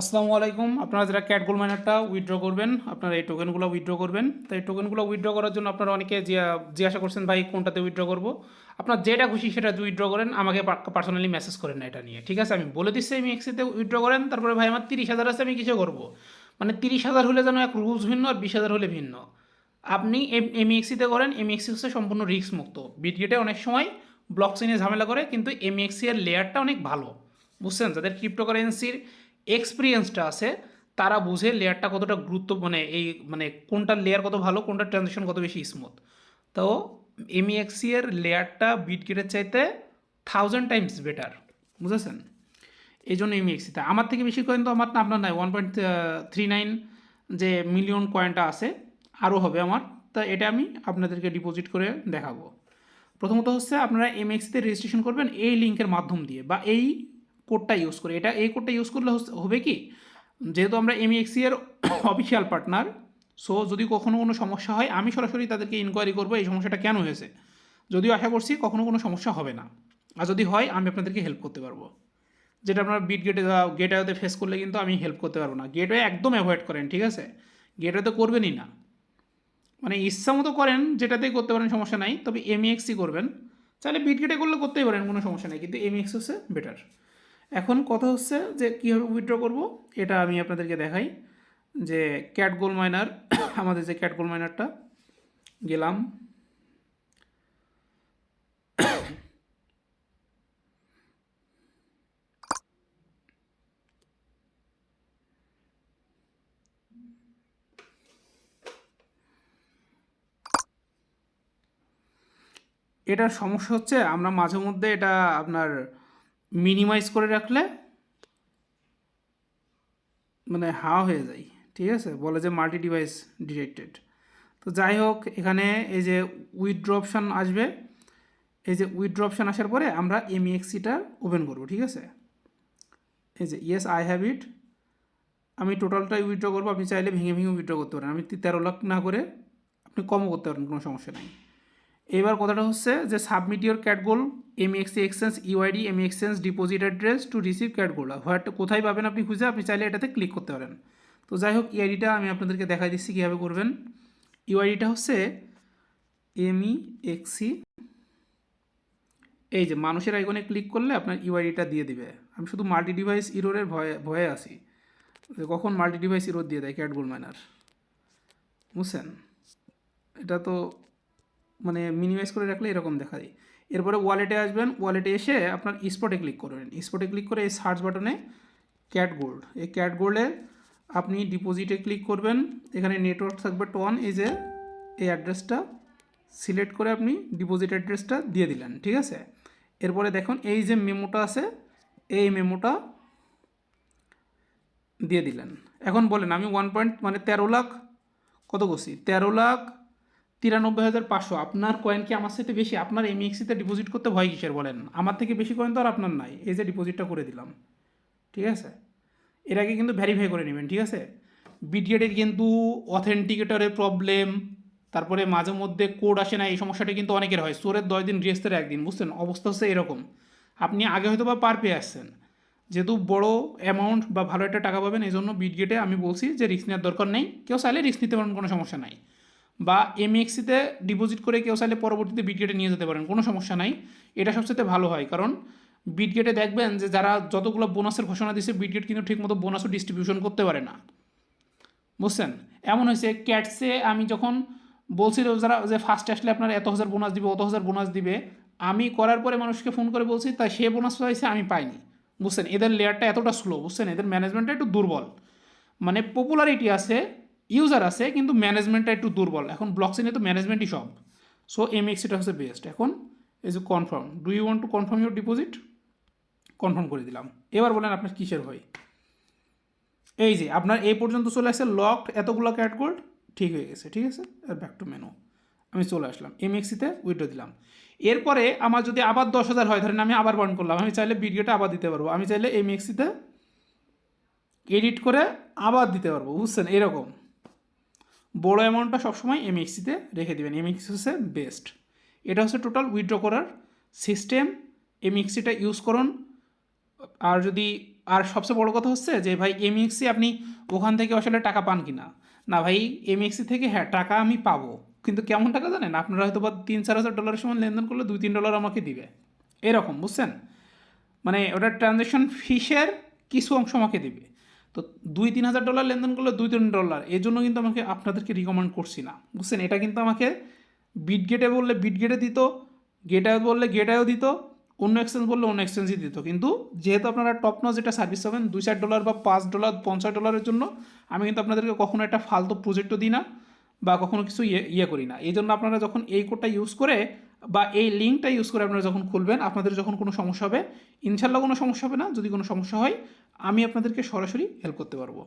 আসসালামু আলাইকুম। আপনারা যারা ক্যাট গোল মাইনারটা উইথড্র করবেন, আপনারা এই টোকেনগুলো উইথড্র করবেন। তো এই টোকেনগুলো উইথড্র করার জন্য আপনারা অনেকে জিজ্ঞাসা করছেন, ভাই, কোনটাতে উইথড্র করব? আপনার যেটা খুশি সেটা উইথড্র করেন, আমাকে পার্সোনালি মেসেজ করেন না এটা নিয়ে, ঠিক আছে? আমি বলে দিচ্ছি, আমি এক্সিতে উইথড্র করেন, তারপরে, ভাই, আমার তিরিশ হাজার আছে, আমি কিছু করব। মানে তিরিশ হাজার হলে যেন এক রুলস ভিন্ন আর বিশ হাজার হলে ভিন্ন। আপনি এমইএক্সিতে করেন এমইএক্সি হচ্ছে সম্পূর্ণ রিস্ক মুক্ত বিটগেটে অনেক সময় ব্লক চেনে ঝামেলা করে, কিন্তু এমইএক্সি এর লেয়ারটা অনেক ভালো। বুঝছেন? যাদের ক্রিপ্টোকারেন্সির এক্সপিরিয়েন্সটা আছে, তারা বুঝে লেয়ারটা কতটা গুরুত্ব মানে এই মানে কোনটা লেয়ার কত ভালো, কোনটা ট্রানজেকশন কত বেশি স্মুথ তো এমইএক্সি এর লেয়ারটা বিটগেটের চাইতে থাউজেন্ড টাইমস বেটার বুঝেছেন? এই জন্য এমইএক্সিতে আমার থেকে বেশি কয়েন তো আমার না আপনার নাই ওয়ান পয়েন্ট থ্রি নাইন যে মিলিয়ন কয়েনটা আছে আরও হবে আমার। তা এটা আমি আপনাদেরকে ডিপোজিট করে দেখাবো। প্রথমত হচ্ছে আপনারা এমএক্সিতে রেজিস্ট্রেশন করবেন এই লিঙ্কের মাধ্যম দিয়ে, বা এই কোডটা ইউজ করে। এটা, এই কোডটা ইউজ করলে হবে কি? যেহেতু আমরা এমএক্সি এর অফিসিয়াল পার্টনার সো যদি কখনো কোনো সমস্যা হয়, আমি সরাসরি তাদেরকে ইনকোয়ারি করব, এই সমস্যাটা কেন হয়েছে? যদিও আশা করছি কখনো কোনো সমস্যা হবে না। আর যদি হয়, আমি আপনাদেরকে হেল্প করতে পারব। যেটা আপনারা বিট গেটে গেটওয়েতে ফেস করলে কিন্তু আমি হেল্প করতে পারব না। গেটওয়ে একদম অ্যাভয়েড করেন, ঠিক আছে? গেটওয়েতে করবেনই না। মানে ইচ্ছা মতো করেন, যেটাতেই করতে পারেন, সমস্যা নাই। তবে এমএক্সই করবেন। চাইলে বিটগেটে করলে করতেই পারেন, কোনো সমস্যা নেই। কিন্তু এমএক্স হচ্ছে বেটার এখন কথা হচ্ছে যে কীভাবে উইথড্র করব, এটা আমি আপনাদেরকে দেখাই। যে ক্যাট গোল মাইনার আমাদের যে ক্যাট গোল মাইনারটা গেলাম। এটার সমস্যা হচ্ছে আমরা মাঝে মধ্যে এটা আপনার মিনিমাইজ করে রাখলে মানে হাওয়া হয়ে যায়, ঠিক আছে? বলে যে মাল্টি ডিভাইস ডিটেক্টেড তো যাই হোক, এখানে এই যে উইথড্র অপশান আসবে, এই যে উইথড্র অপশান আসার পরে আমরা এমইএক্সিটা ওপেন করব, ঠিক আছে? এই যে ইয়েস আই হ্যাভ ইট আমি টোটালটাই উইথড্র করব, আপনি চাইলে ভেঙে ভেঙে উইথড্র করতে পারেন। আমি তেরো লাখ না করে আপনি কমও করতে পারেন, কোনো সমস্যা নেই। এবার কথাটা হচ্ছে যে submit your cat goal MEXC exchange UID M exchange deposit address to receive cat goal what কোথায় পাবেন আপনি খুঁজে, আপনি চাইলে এটাতে ক্লিক করতে পারেন। তো যাই হোক ইউআইডিটা আমি আপনাদেরকে দেখাই দিচ্ছি কীভাবে করবেন। ইউআইডিটা হচ্ছে এমই এক্সি এই যে মানুষের আইকনে ক্লিক করলে আপনার ইউআইডিটা দিয়ে দিবে। আমি শুধু মাল্টি ডিভাইস ইরোরের ভয়ে ভয়ে আছি। যে কখন মাল্টি ডিভাইস ইরোর দিয়ে দেয় ক্যাট গোল মাইনার বুঝছেন? এটা তো মানে মিনিমাইজ করে রাখলে এরকম দেখা যায় এরপরে ওয়ালেটে আসবেন ওয়ালেটে এসে আপনার স্পটে ক্লিক করবেন। স্পটে ক্লিক করে এই সার্চ বাটনে ক্যাট গোল্ড এই ক্যাট গোল্ডে আপনি ডিপোজিটে ক্লিক করবেন। এখানে নেটওয়ার্ক থাকবে টন এই যে এই অ্যাড্রেসটা সিলেক্ট করে আপনি ডিপোজিট অ্যাড্রেসটা দিয়ে দিলেন, ঠিক আছে? এরপরে দেখুন এই যে মেমোটা আছে, এই মেমোটা দিয়ে দিলেন। এখন বলেন, আমি ওয়ান পয়েন্ট মানে তেরো লাখ কত করছি? তেরো লাখ তিরানব্বই হাজার পাঁচশো। আপনার কয়েন কি আমার সাথে বেশি? আপনার এমএক্সিতে ডিপোজিট করতে ভয় কিসের বলেন? আমার থেকে বেশি কয়েন তো আর আপনার নাই। এই যে ডিপোজিটটা করে দিলাম। ঠিক আছে? এর আগে কিন্তু ভ্যারিফাই করে নেবেন, ঠিক আছে? বিডিএডের কিন্তু অথেন্টিকেটরের প্রবলেম তারপরে মাঝে মধ্যে কোড আসে না, এই সমস্যাটা কিন্তু অনেকের হয়। সোরের দশ দিন রেস্টের একদিন, বুঝছেন? অবস্থা হচ্ছে এরকম। আপনি আগে হয়তো বা পার পেয়ে আসছেন। যেহেতু বড় অ্যামাউন্ট বা ভালো একটা টাকা পাবেন, এই জন্য বিটগেটে আমি বলছি যে রিস্ক নেওয়ার দরকার নেই। কেউ চাইলে রিস্ক নিতে পারেন, কোনো সমস্যা নাই। বা এমএক্সিতে ডিপোজিট করে কেউ চাইলে পরবর্তীতে বিটগেটে নিয়ে যেতে পারেন, কোনো সমস্যা নাই। এটা সবচেয়ে ভালো হয়, কারণ বিটগেটে দেখবেন যে যারা যতগুলো বোনাসের ঘোষণা দিচ্ছে বিটগেট কিন্তু ঠিকমতো বোনাসও ডিস্ট্রিবিউশন করতে পারে না। বুঝছেন? এমন হয়েছে ক্যাটসে আমি যখন বলছিল যারা, যে ফার্স্ট আসলে আপনার এত হাজার বোনাস দিবে, অত হাজার বোনাস দিবে, আমি করার পরে মানুষকে ফোন করে বলছি, তাই সে বোনাস পাইছে, আমি পাইনি। বুঝছেন? এদের লেয়ারটা এতটা স্লো বুঝছেন? এদের ম্যানেজমেন্টটা একটু দুর্বল। মানে পপুলারিটি আছে ইউজার আছে, কিন্তু ম্যানেজমেন্টটা একটু দুর্বল। এখন ব্লকচেনে তো ম্যানেজমেন্টই সব। সো এম এক্সিটা হচ্ছে বেস্ট এখন, এই যে confirm do you want to confirm your deposit confirm করে দিলাম। এবার বলেন আপনার কিসের ভয়? এই যে, আপনার এই পর্যন্ত চলে আসছে লকড এতগুলো ক্যাট গোল্ড ঠিক হয়ে গেছে, ঠিক আছে? আর ব্যাক টু মেনু আমি চলে আসলাম এমএক্সিতে উইড্রো দিলাম। এরপরে আমার যদি আবার দশ হাজার হয়, ধরেন আমি আবার বার্ন করলাম, আমি চাইলে ভিডিওটা আবার দিতে পারব। আমি চাইলে এমএক্সিতে এডিট করে আবার দিতে পারব, বুঝছেন? এরকম। বড় অ্যামাউন্টটা সবসময় এমএক্সিতে রেখে দেবেন। এমএক্সি হচ্ছে বেস্ট এটা হচ্ছে টোটাল উইথড্র করার সিস্টেম এমএক্সিটা ইউজ করুন। আর যদি, আর সবচেয়ে বড় কথা হচ্ছে যে ভাই এমএক্সি আপনি ওখান থেকে আসলে টাকা পান কি না না ভাই এমএক্সি থেকে হ্যাঁ টাকা আমি পাবো। কিন্তু কেমন টাকা জানেন? আপনারা হয়তো বা তিন, চার হাজার ডলারের সময় লেনদেন করলে দুই, তিন ডলার আমাকে দিবে। এরকম, বুঝছেন? মানে ওটা ট্রানজ্যাকশন ফিসের কিছু অংশ আমাকে দিবে। তো দুই তিন হাজার ডলার লেনদেন করলে দুই তিন ডলার এই জন্য কিন্তু আমাকে আপনাদেরকে রিকমেন্ড করছি না। বুঝছেন? এটা কিন্তু আমাকে বিট গেটে বললে বিট গেটে দিত গেটায় বললে গেটায়ও দিত, অন্য এক্সচেঞ্জ বললে অন্য এক্সচেঞ্জই দিত। কিন্তু যেহেতু আপনারা টপ নজ এটা সার্ভিস পাবেন, দুই চার ডলার বা পাঁচ ডলার পঞ্চাশ ডলারের জন্য, আমি কিন্তু আপনাদেরকে কখনো একটা ফালতু প্রজেক্টও দিই না। বা কখনো কিছু ইয়ে ইয়ে করি না। এই জন্য আপনারা যখন এই কোডটা ইউজ করে বা এই লিঙ্কটা ইউজ করে আপনারা যখন খুলবেন, আপনাদের যখন কোনো সমস্যা হবে ইনশাল্লাহ কোনো সমস্যা হবে না। যদি কোনো সমস্যা হয়, আমি আপনাদেরকে সরাসরি হেল্প করতে পারব।